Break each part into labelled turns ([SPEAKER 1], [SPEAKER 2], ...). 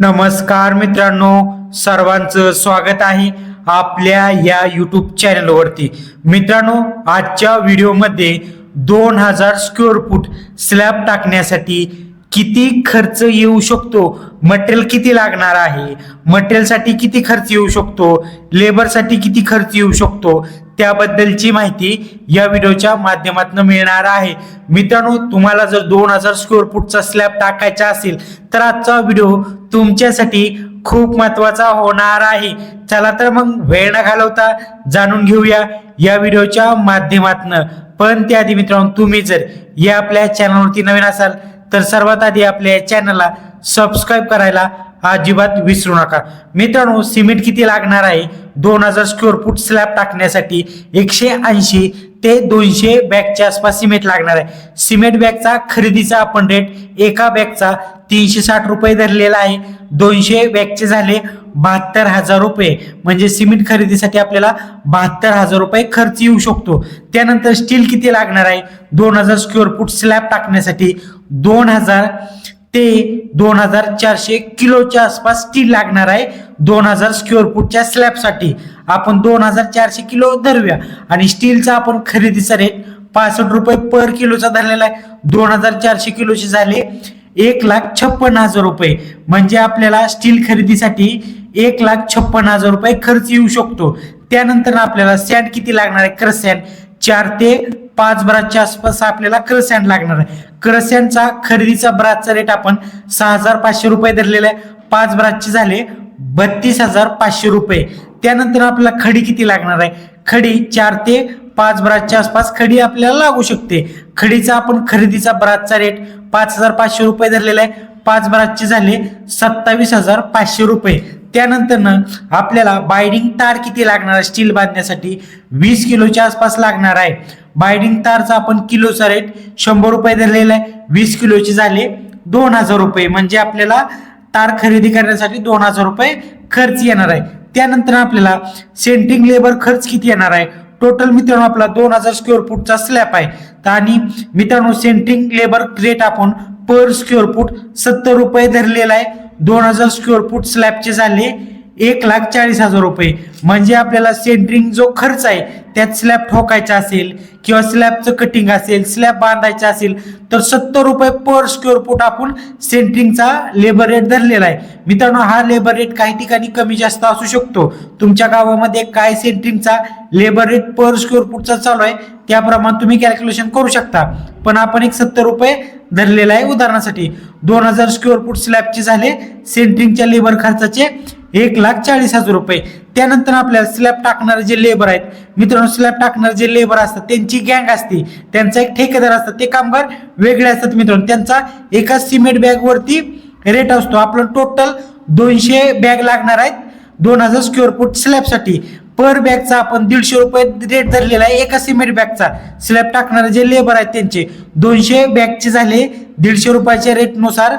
[SPEAKER 1] नमस्कार मित्रांनो सर्वांचं स्वागत आहे आपल्या या यूट्यूब चॅनलवरती मित्रांनो आजच्या व्हिडिओमध्ये दोन हजार स्क्वेअर फूट स्लॅब टाकण्यासाठी किती खर्च येऊ शकतो? मटेरियल किती लागणार आहे? मटेरियलसाठी किती खर्च येऊ शकतो? लेबरसाठी किती खर्च येऊ शकतो? त्याबद्दलची माहिती या व्हिडिओच्या माध्यमातून मिळणार आहे. मित्रांनो तुम्हाला जर दोन हजार स्क्वेअर फूटचा स्लॅब टाकायचा असेल तर आजचा व्हिडिओ तुमच्यासाठी खूप महत्त्वाचा होणार आहे. चला तर मग वेळ न घालवता जाणून घेऊया या व्हिडिओच्या माध्यमातून. पण त्याआधी मित्रांनो तुम्ही जर या आपल्या चॅनलवरती नवीन असाल तर सर्वात आधी आपल्या चॅनलला सबस्क्राईब करायला अजिबात विसरू नका. मित्रांनो सिमेंट किती लागणार आहे? दोन हजार स्क्वेअर फूट स्लॅब टाकण्यासाठी एकशे ऐंशी ते दोनशे बॅगच्या आसपास सिमेंट लागणार आहे. सिमेंट बॅगचा खरेदीचा आपण रेट एका बॅगचा तीनशे साठ रुपये धरलेला आहे. दोनशे बॅगचे झाले बहात्तर हजार रुपये. म्हणजे सिमेंट खरेदीसाठी आपल्याला बहात्तर हजार रुपये खर्च येऊ शकतो. त्यानंतर स्टील किती लागणार आहे? दोन हजार स्क्वेअर फूट स्लॅब टाकण्यासाठी दोन हजार ते दोन हजार चारशे किलोच्या आसपास स्टील लागणार आहे. दोन हजार स्क्वेअर फूटच्या स्लॅबसाठी आपण दोन हजार चारशे किलो धरूया. आणि स्टीलचा आपण खरेदीचा रेट पासष्ट रुपये पर किलोचा धरलेला आहे. दोन हजार चारशे किलोचे झाले एक लाख छप्पन हजार रुपये. म्हणजे आपल्याला स्टील खरेदीसाठी एक लाख छप्पन हजार रुपये खर्च येऊ शकतो. त्यानंतर आपल्याला सॅन्ड किती लागणार आहे? क्रसॅन चार ते पाच ब्रासच्या आसपास आपल्याला क्रसॅन्ड लागणार आहे. क्रसॅन्डचा खरेदीचा ब्रासचा रेट आपण सहा हजार पाचशे रुपये धरलेला आहे. पाच ब्रासचे झाले बत्तीस हजार पाचशे रुपये. त्यानंतर आपल्याला खडी किती लागणार आहे? खडी चार ते पाच ब्रासच्या आसपास खडी आपल्याला लागू शकते. खडीचा आपण खरेदीचा ब्रासचा रेट पाच हजार पाचशे रुपये धरलेला आहे. पाच ब्रासचे झाले सत्तावीस हजार पाचशे रुपये. त्यानंतर ना आपल्याला बायडिंग तार किती लागणार आहे? स्टील बांधण्यासाठी वीस किलोच्या आसपास लागणार आहे. बायडिंग तारचा आपण किलोचा रेट शंभर रुपये धरलेला आहे. वीस किलोचे झाले दोन हजार रुपये. म्हणजे आपल्याला तार खरेदी करण्यासाठी दोन हजार रुपये खर्च येणार आहे. त्यानंतर आपल्याला सेंटिंग लेबर खर्च किती येणार आहे? टोटल मित्रांनो आपला दोन हजार स्क्वेअर फूटचा स्लॅब आहे. तर आणि मित्रांनो सेंटिंग लेबर रेट आपण पर स्क्वेअर फूट सत्तर रुपये धरलेला आहे. दोन हजार स्क्वेअर फूट स्लॅबचे झाले एक लाख चाळीस हजार रुपये. म्हणजे आपल्याला सेंटरिंग जो खर्च आहे त्यात स्लॅब ठोकायचा असेल किंवा स्लॅबचं कटिंग असेल स्लॅब बांधायचा असेल तर सत्तर रुपये पर स्क्वेअर फूट आपण सेंटरिंगचा लेबर रेट धरलेला आहे. मित्रांनो हा लेबर रेट काही ठिकाणी कमी जास्त असू शकतो. तुमच्या गावामध्ये काय सेंटरिंगचा लेबर रेट पर स्क्वेअर फूटचा चालू आहे त्याप्रमाणे तुम्ही कॅल्क्युलेशन करू शकता. पण आपण एक सत्तर रुपये धरलेला आहे उदाहरणासाठी. दोन हजार स्क्वेअर फूट स्लॅबचे झाले सेंटरिंगच्या लेबर खर्चाचे एक लाख चाळीस हजार रुपये. त्यानंतर आपल्याला स्लॅब टाकणारे जे लेबर आहेत मित्रांनो स्लॅब टाकणारे जे लेबर असतात त्यांची गँग असते त्यांचा एक ठेकेदार असतात ते कामगार वेगळे असतात मित्रांनो. त्यांचा एका सिमेंट बॅगवरती रेट असतो. आपलं टोटल दोनशे बॅग लागणार आहेत दोन हजार स्क्वेअर फूट स्लॅबसाठी पर बॅगचा आपण दीडशे रुपये रेट धरलेला आहे एका सिमेंट बॅगचा स्लॅब टाकणारे जे लेबर आहेत त्यांचे दोनशे बॅगचे झाले दीडशे रुपयाच्या रेटनुसार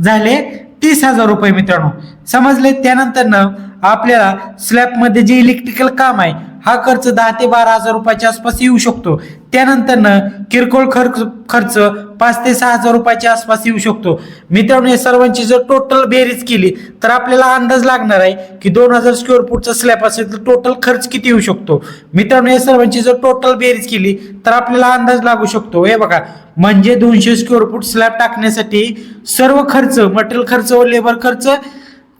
[SPEAKER 1] झाले. तीस हजार रुपये मित्रांनो. समजले त्यानंतर न आपल्याला स्लॅबमध्ये जे इलेक्ट्रिकल काम आहे हा खर्च दहा ते बारा हजार रुपयाच्या आसपास येऊ शकतो. त्यानंतर किरकोळ खर्च खर्च पाच ते सहा हजार रुपयाच्या आसपास येऊ शकतो. मित्रांनो या सर्वांची जर टोटल बेरीज केली तर आपल्याला अंदाज लागणार आहे की दोन हजार स्क्वेअर फूटचा स्लॅब असेल तर टोटल खर्च किती येऊ शकतो. मित्रांनो या सर्वांची जर टोटल बेरीज केली तर आपल्याला अंदाज लागू शकतो. हे बघा म्हणजे दोनशे स्क्वेअर फूट स्लॅब टाकण्यासाठी सर्व खर्च मटेरियल खर्च व लेबर खर्च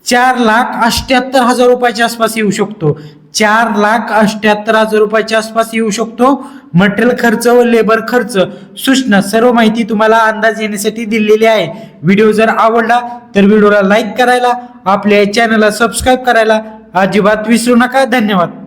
[SPEAKER 1] चार लाख अष्ट्याहत्तर हजार रुपयाच्या आसपास येऊ शकतो. चार लाख अष्ट्याहत्तर हजार रुपयाच्या आसपास येऊ शकतो. मटेरियल खर्च व लेबर खर्च सूचना सर्व माहिती तुम्हाला अंदाज येण्यासाठी दिलेली आहे. व्हिडिओ जर आवडला तर व्हिडिओला लाईक करायला आपल्या चॅनलला सबस्क्राईब करायला अजिबात विसरू नका. धन्यवाद.